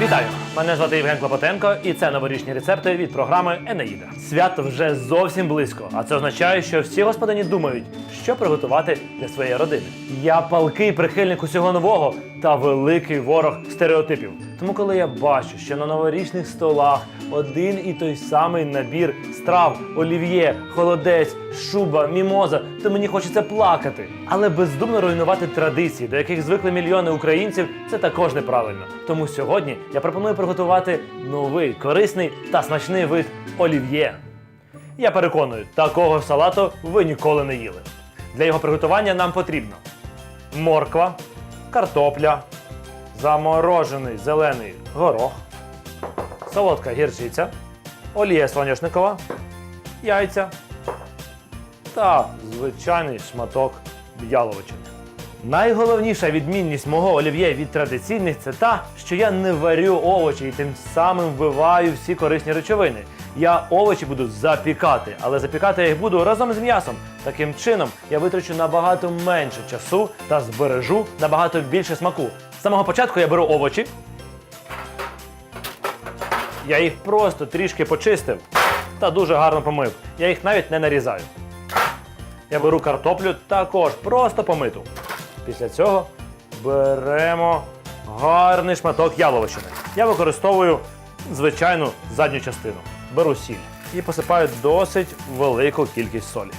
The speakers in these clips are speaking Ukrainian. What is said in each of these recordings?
你咋赢 Мене звати Євген Клопотенко, і це новорічні рецепти від програми Енеїда. Свято вже зовсім близько, а це означає, що всі господині думають, що приготувати для своєї родини. Я палкий прихильник усього нового та великий ворог стереотипів. Тому, коли я бачу, що на новорічних столах один і той самий набір страв, олів'є, холодець, шуба, мімоза, то мені хочеться плакати. Але бездумно руйнувати традиції, до яких звикли мільйони українців, це також неправильно. Тому сьогодні я пропоную приготувати новий, корисний та смачний вид олів'є. Я переконую, такого салату ви ніколи не їли. Для його приготування нам потрібно морква, картопля, заморожений зелений горох, солодка гірчиця, олія соняшникова, яйця та звичайний шматок яловичини. Найголовніша відмінність мого олів'є від традиційних це та, що я не варю овочі і тим самим вбиваю всі корисні речовини. Я овочі буду запікати, але запікати я їх буду разом з м'ясом. Таким чином я витрачу набагато менше часу та збережу набагато більше смаку. З самого початку я беру овочі. Я їх просто трішки почистив та дуже гарно помив. Я їх навіть не нарізаю. Я беру картоплю також просто помиту. Після цього беремо гарний шматок яловичини. Я використовую звичайну задню частину. Беру сіль і посипаю досить велику кількість солі.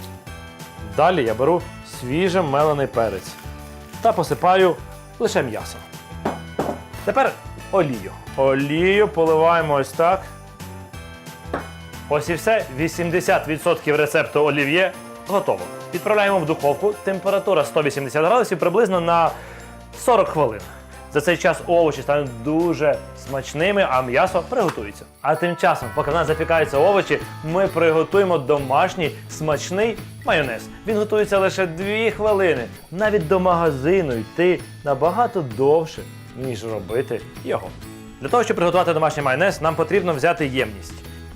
Далі я беру свіже мелений перець та посипаю лише м'ясо. Тепер олію. Олію поливаємо ось так. Ось і все. 80% рецепту олів'є готово. Відправляємо в духовку. Температура 180 градусів приблизно на 40 хвилин. За цей час овочі стануть дуже смачними, а м'ясо приготується. А тим часом, поки в нас запікаються овочі, ми приготуємо домашній смачний майонез. Він готується лише 2 хвилини. Навіть до магазину йти набагато довше, ніж робити його. Для того, щоб приготувати домашній майонез, нам потрібно взяти ємність.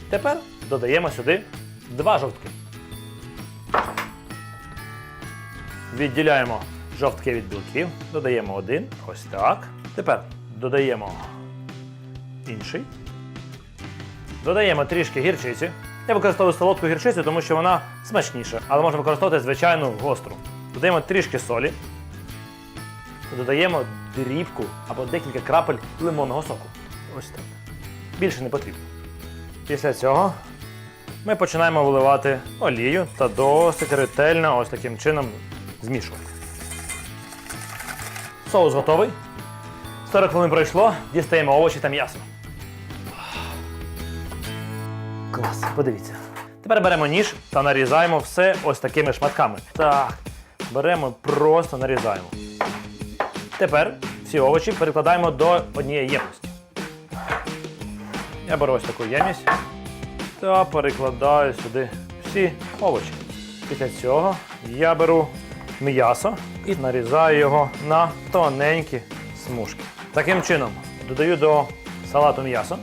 Тепер додаємо сюди два жовтки. Відділяємо жовтки від білків, додаємо один. Ось так. Тепер додаємо інший. Додаємо трішки гірчиці. Я використовую солодку гірчицю, тому що вона смачніша, але можна використовувати звичайну гостру. Додаємо трішки солі. Додаємо дрібку або декілька крапель лимонного соку. Ось так. Більше не потрібно. Після цього ми починаємо виливати олію та досить ретельно ось таким чином змішувати. Соус готовий. 40 хвилин пройшло, дістаємо овочі та м'ясо. Клас, подивіться. Тепер беремо ніж та нарізаємо все ось такими шматками. Так, беремо, просто нарізаємо. Тепер всі овочі перекладаємо до однієї ємності. Я беру ось таку ємність та перекладаю сюди всі овочі. Після цього я беру м'ясо і нарізаю його на тоненькі смужки. Таким чином додаю до салату м'ясо,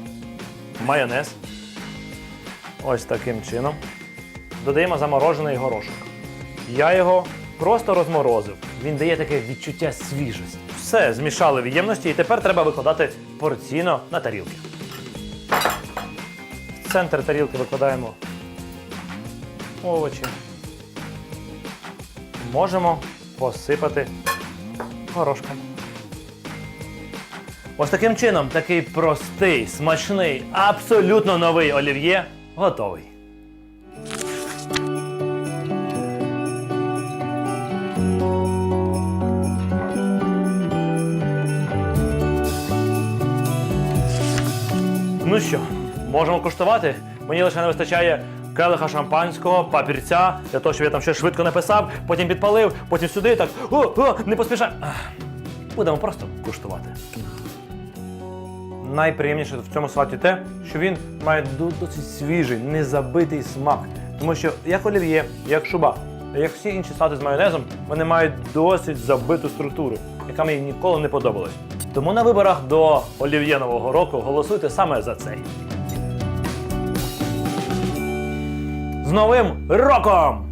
майонез. Ось таким чином. Додаємо заморожений горошок. Я його просто розморозив. Він дає таке відчуття свіжості. Все змішали в ємності і тепер треба викладати порційно на тарілки. В центр тарілки викладаємо овочі. Можемо посипати горошком. Ось таким чином такий простий, смачний, абсолютно новий олів'є готовий. Ну що, можемо куштувати? Мені лише не вистачає келиха шампанського, папірця, для того, щоб я там ще швидко написав, потім підпалив, потім сюди так. О, о, не поспішай. Будемо просто куштувати. Найприємніше в цьому салаті те, що він має досить свіжий, незабитий смак. Тому що як олів'є, як шуба, як всі інші салати з майонезом, вони мають досить забиту структуру, яка мені ніколи не подобалась. Тому на виборах до олів'є нового року голосуйте саме за цей. З новим роком!